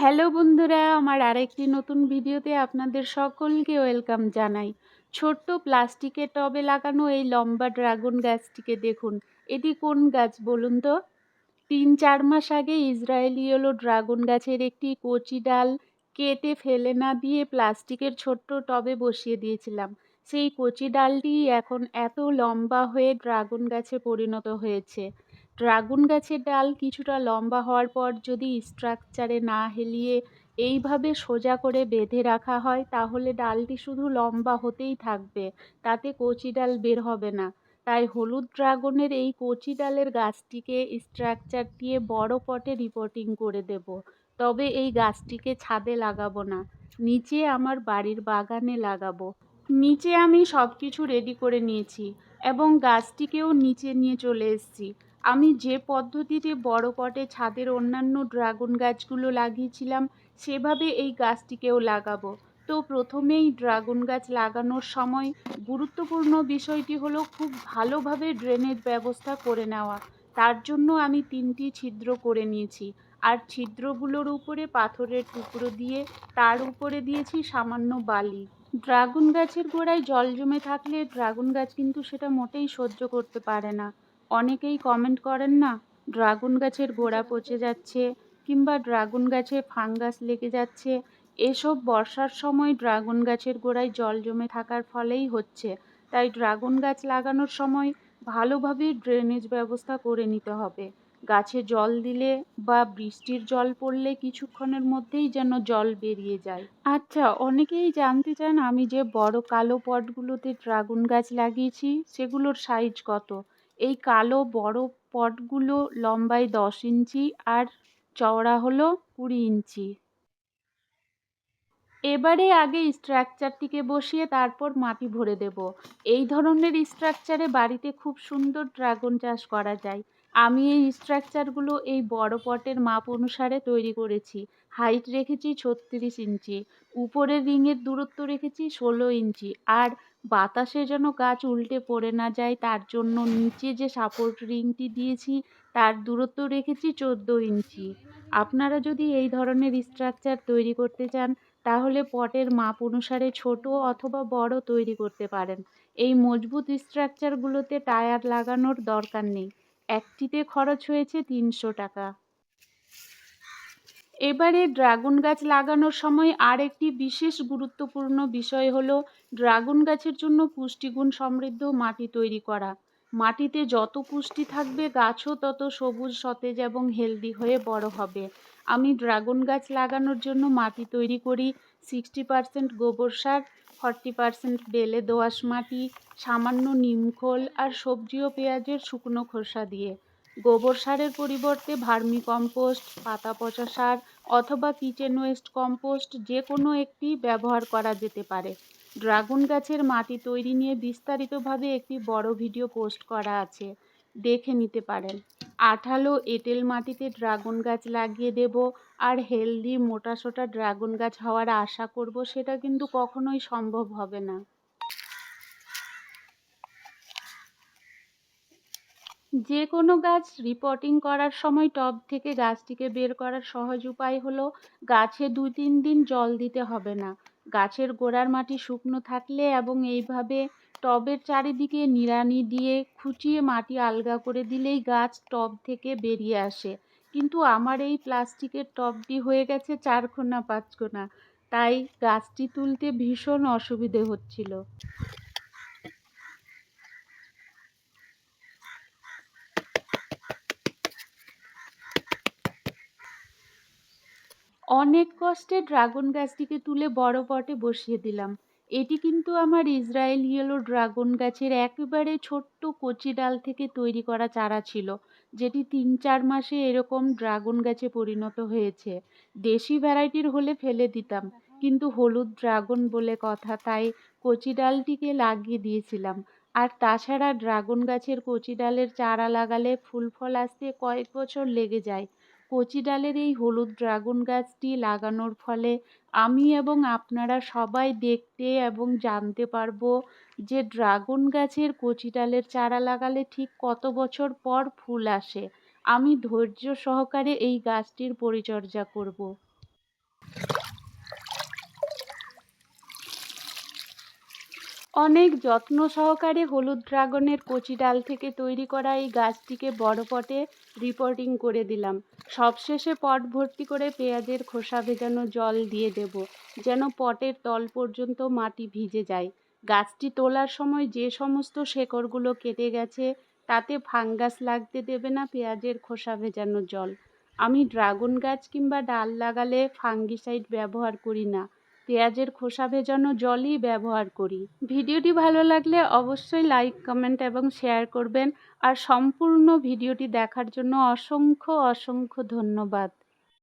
Hello বন্ধুরা, আমার আরেকটি নতুন ভিডিওতে আপনাদের সকলকে ওয়েলকাম জানাই। ছোট্ট প্লাস্টিকের টবে লাগানো এই লম্বা ড্রাগন গাছটিকে দেখুন। এটি কোন গাছ বলুন তো? তিন চার মাস আগে ইসরায়েলি হলো ড্রাগন গাছের একটি কচি ডাল কেটে ফেলে না দিয়ে প্লাস্টিকের ছোট্ট টবে বসিয়ে দিয়েছিলাম। সেই কচি ডালটি এখন এত লম্বা হয়ে ড্রাগন গাছে পরিণত হয়েছে। ড্রাগন গাছের ডাল কিছুটা লম্বা হওয়ার পর যদি স্ট্রাকচারে না হেলিয়ে এইভাবে সোজা করে বেঁধে রাখা হয়, তাহলে ডালটি শুধু লম্বা হতেই থাকবে। তাতে কচি ডাল বের হবে না। তাই হলুদ ড্রাগনের এই কচি ডালের গাছটিকে স্ট্রাকচার দিয়ে বড় পটে রিপোর্টিং করে দেব। তবে এই গাছটিকে ছাদে লাগাবো না, নিচে আমার বাড়ির বাগানে লাগাবো। নিচে আমি সব কিছু রেডি করে নিয়েছি এবং গাছটিকেও নিচে নিয়ে চলে এসেছি। আমি যে পদ্ধতিতে বড় পটে ছাদের অন্যান্য ড্রাগন গাছগুলো লাগিয়েছিলাম, সেভাবে এই গাছটিকেও লাগাবো। তো প্রথমেই ড্রাগন গাছ লাগানোর সময় গুরুত্বপূর্ণ বিষয়টি হলো খুব ভালোভাবে ড্রেনের ব্যবস্থা করে নেওয়া। তার জন্য আমি তিনটি ছিদ্র করে নিয়েছি। আর ছিদ্রগুলোর উপরে পাথরের টুকরো দিয়ে তার উপরে দিয়েছি সামান্য বালি। ড্রাগন গাছের গোড়ায় জল জমে থাকলে ড্রাগন গাছ কিন্তু সেটা মোটেই সহ্য করতে পারে না। অনেকেই কমেন্ট করেন না, ড্রাগন গাছের গোড়া পচে যাচ্ছে কিংবা ড্রাগন গাছে ফাঙ্গাস লেগে যাচ্ছে। এসব বর্ষার সময় ড্রাগন গাছের গোড়ায় জল জমে থাকার ফলেই হচ্ছে। তাই ড্রাগন গাছ লাগানোর সময় ভালোভাবে ড্রেনেজ ব্যবস্থা করে নিতে হবে। গাছে জল দিলে বা বৃষ্টির জল পড়লে কিছুক্ষণের মধ্যেই যেন জল বেরিয়ে যায়। আচ্ছা অনেকেই জানতে চান আমি যে বড় কালো পটগুলোতে ড্রাগন গাছ লাগিয়েছি, সেগুলোর সাইজ কত? এই কালো বড় পটগুলো লম্বায় দশ ইঞ্চি আর চওড়া হলো কুড়ি ইঞ্চি। এবারে আগে স্ট্রাকচারটিকে বসিয়ে তারপর মাটি ভরে দেব। এই ধরনের স্ট্রাকচারে বাড়িতে খুব সুন্দর ড্রাগন চাষ করা যায়। আমি এই স্ট্রাকচারগুলো এই বড় পটের মাপ অনুসারে তৈরি করেছি। হাইট রেখেছি ছত্রিশ ইঞ্চি, উপরের রিংয়ের দূরত্ব রেখেছি ষোলো ইঞ্চি, আর বাতাসে যেন গাছ উল্টে পড়ে না যায় তার জন্য নিচে যে সাপোর্ট রিংটি দিয়েছি তার দূরত্ব রেখেছি চোদ্দ ইঞ্চি। আপনারা যদি এই ধরনের স্ট্রাকচার তৈরি করতে চান, তাহলে পটের মাপ অনুসারে ছোট অথবা বড় তৈরি করতে পারেন। এই মজবুত স্ট্রাকচারগুলোতে টায়ার লাগানোর দরকার নেই। একটিতে খরচ হয়েছে তিনশো টাকা। এবারে ড্রাগন গাছ লাগানোর সময় আর একটি বিশেষ গুরুত্বপূর্ণ বিষয় হলো ড্রাগন গাছের জন্য পুষ্টিগুণ সমৃদ্ধ মাটি তৈরি করা। মাটিতে যত পুষ্টি থাকবে, গাছও তত সবুজ, সতেজ এবং হেলদি হয়ে বড় হবে। আমি ড্রাগন গাছ লাগানোর জন্য মাটি তৈরি করি, সিক্সটি পারসেন্ট গোবর সার ফর্টি পারসেন্ট বেলে দোআঁশ মাটি, সামান্য নিমখোল আর সবজি ও পেঁয়াজের শুকনো খোসা দিয়ে। গোবর সারের পরিবর্তে ভার্মি কম্পোস্ট, পাতা পচা সার অথবা কিচেন ওয়েস্ট কম্পোস্ট যে কোনো একটি ব্যবহার করা যেতে পারে। ড্রাগন গাছের মাটি তৈরি নিয়ে বিস্তারিতভাবে একটি বড় ভিডিও পোস্ট করা আছে। দেখে নিতে পারেন। আঠালো এঁটেল মাটিতে ড্রাগন গাছ লাগিয়ে দেব আর হেলদি মোটাসোটা ড্রাগন গাছ হওয়ার আশা করব সেটা কিন্তু কখনোই সম্ভব হবে না। যে কোনো গাছ রিপোর্টিং করার সময় টব থেকে গাছটিকে বের করার সহজ উপায় হলো গাছে দু তিন দিন জল দিতে হবে না। গাছের গোড়ার মাটি শুকনো থাকলে এবং এইভাবে টবের চারিদিকে নিড়ানি দিয়ে খুঁচিয়ে মাটি আলগা করে দিলেই গাছ টব থেকে বেরিয়ে আসে। কিন্তু আমার এই প্লাস্টিকের টবটি হয়ে গেছে চারকোনা পাঁচকোনা তাই গাছটি তুলতে ভীষণ অসুবিধে হচ্ছিল। অনেক কষ্টে ড্রাগন গাছটিকে তুলে বড় পটে বসিয়ে দিলাম। এটি কিন্তু আমার ইসরায়েল ইয়েলো ড্রাগন গাছের একেবারে ছোট্ট কচি ডাল থেকে তৈরি করা চারা ছিল, যেটি তিন চার মাসে এরকম ড্রাগন গাছে পরিণত হয়েছে। দেশি ভ্যারাইটির হলে ফেলে দিতাম, কিন্তু হলুদ ড্রাগন বলে কথা, তাই কচি ডালটিকে লাগিয়ে দিয়েছিলাম। আর তাছাড়া ড্রাগন গাছের কচি ডালের চারা লাগালে ফুল ফল আসতে কয়েক বছর লেগে যায়। কচি ডালের এই হলুদ ড্রাগন গাছটি লাগানোর ফলে আমি এবং আপনারা সবাই দেখতে এবং জানতে পারব যে ড্রাগন গাছের কচি ডালের চারা লাগালে ঠিক কত বছর পর ফুল আসে। আমি ধৈর্য সহকারে এই গাছটির পরিচর্যা করব। অনেক যত্ন সহকারে হলুদ ড্রাগনের কচি ডাল থেকে তৈরি করা এই গাছটিকে বড় পটে রিপোর্টিং করে দিলাম। সবশেষে পট ভর্তি করে পেঁয়াজের খোসা ভেজানো জল দিয়ে দেব, যেন পটের তল পর্যন্ত মাটি ভিজে যায়। গাছটি তোলার সময় যে সমস্ত শেকড়গুলো কেটে গেছে, তাতে ফাঙ্গাস লাগতে দেবে না পেঁয়াজের খোসা ভেজানো জল। আমি ড্রাগন গাছ কিংবা ডাল লাগালে ফাঙ্গিসাইড ব্যবহার করি না। পেঁয়াজের খোসা ভেজানো জলই ব্যবহার করি। ভিডিওটি ভালো লাগলে অবশ্যই লাইক, কমেন্ট এবং শেয়ার করবেন। আর সম্পূর্ণ ভিডিওটি দেখার জন্য অসংখ্য অসংখ্য ধন্যবাদ।